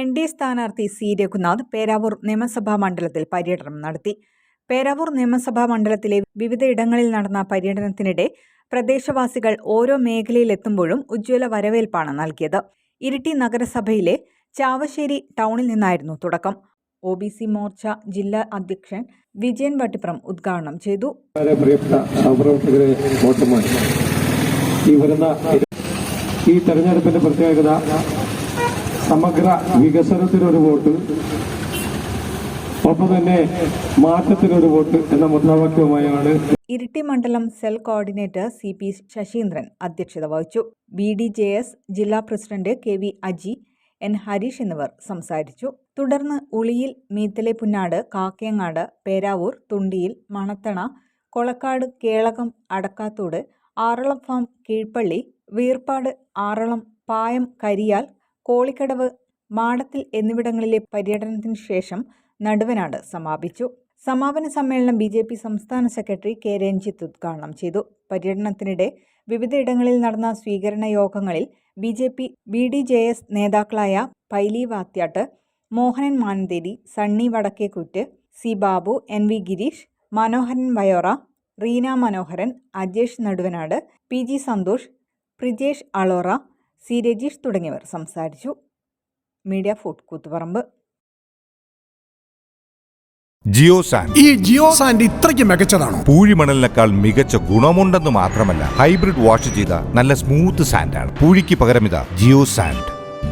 N D A സ്ഥാനാർത്ഥി C Raghunath Peravoor നിയമസഭാ മണ്ഡലത്തിൽ പര്യടനം നടത്തി. പേരാവൂർ നിയമസഭാ മണ്ഡലത്തിലെ വിവിധ ഇടങ്ങളിൽ നടന്ന പര്യടനത്തിനിടെ പ്രദേശവാസികൾ ഓരോ മേഖലയിലെത്തുമ്പോഴും ഉജ്ജ്വല വരവേൽപ്പാണ് നൽകിയത്. ഇരിട്ടി നഗരസഭയിലെ ചാവശ്ശേരി ടൗണിൽ നിന്നായിരുന്നു തുടക്കം. ഒ ബി സി മോർച്ച ജില്ലാ അധ്യക്ഷൻ വിജയൻ വട്ടിപ്പുറം ഉദ്ഘാടനം ചെയ്തു. ഈ ഈ തെരഞ്ഞെടുപ്പിന്റെ പ്രത്യേകത സമഗ്ര വികസനത്തിനൊരു വോട്ട് ഒപ്പം തന്നെ മാറ്റത്തിനൊരു വോട്ട് എന്ന മുദ്രാവാക്യവുമായാണ് ഇരിട്ടി മണ്ഡലം cell coordinator C P Sasheendran അധ്യക്ഷത വഹിച്ചു. ബി ഡി ജെ എസ് ജില്ലാ president K V Aji N Harish എന്നിവർ സംസാരിച്ചു. തുടർന്ന് ഉളിയിൽ മീത്തലെ പുന്നാട് കാക്കയങ്ങാട് പേരാവൂർ തുണ്ടിയിൽ മണത്തണ കൊളക്കാട് കേളകം അടക്കാത്തോട് ആറളം ഫാം കീഴ്പള്ളി വീർപ്പാട് ആറളം പായം കരിയാൽ കോളിക്കടവ് മാടത്തിൽ എന്നിവിടങ്ങളിലെ പര്യടനത്തിന് ശേഷം നടുവനാട് സമാപിച്ചു. സമാപന സമ്മേളനം ബി ജെ പി സംസ്ഥാന സെക്രട്ടറി കെ രഞ്ജിത്ത് ഉദ്ഘാടനം ചെയ്തു. പര്യടനത്തിനിടെ വിവിധയിടങ്ങളിൽ നടന്ന സ്വീകരണ യോഗങ്ങളിൽ B J P B D J S നേതാക്കളായ Paily Vathyatt Mohanan Manantheri Sunny Vadakkekut C Babu N V Girish Manoharan Vayora Reena Manoharan Ajesh Naduvanad P G Santhosh Prijesh Alora C Rajeesh തുടങ്ങിയവർ സംസാരിച്ചു. Media food Koothuparamba. Geo sand. ഈ Jio sand ഇത്രയ്ക്ക് മികച്ചതാണോ? പൂഴിമണലിനേക്കാൾ മികച്ച ഗുണമുണ്ടെന്ന് മാത്രമല്ല hybrid wash ചെയ്ത നല്ല smooth സാൻഡാണ്. പൂഴിക്ക് പകരം ഇതാ ജിയോ സാൻഡ്.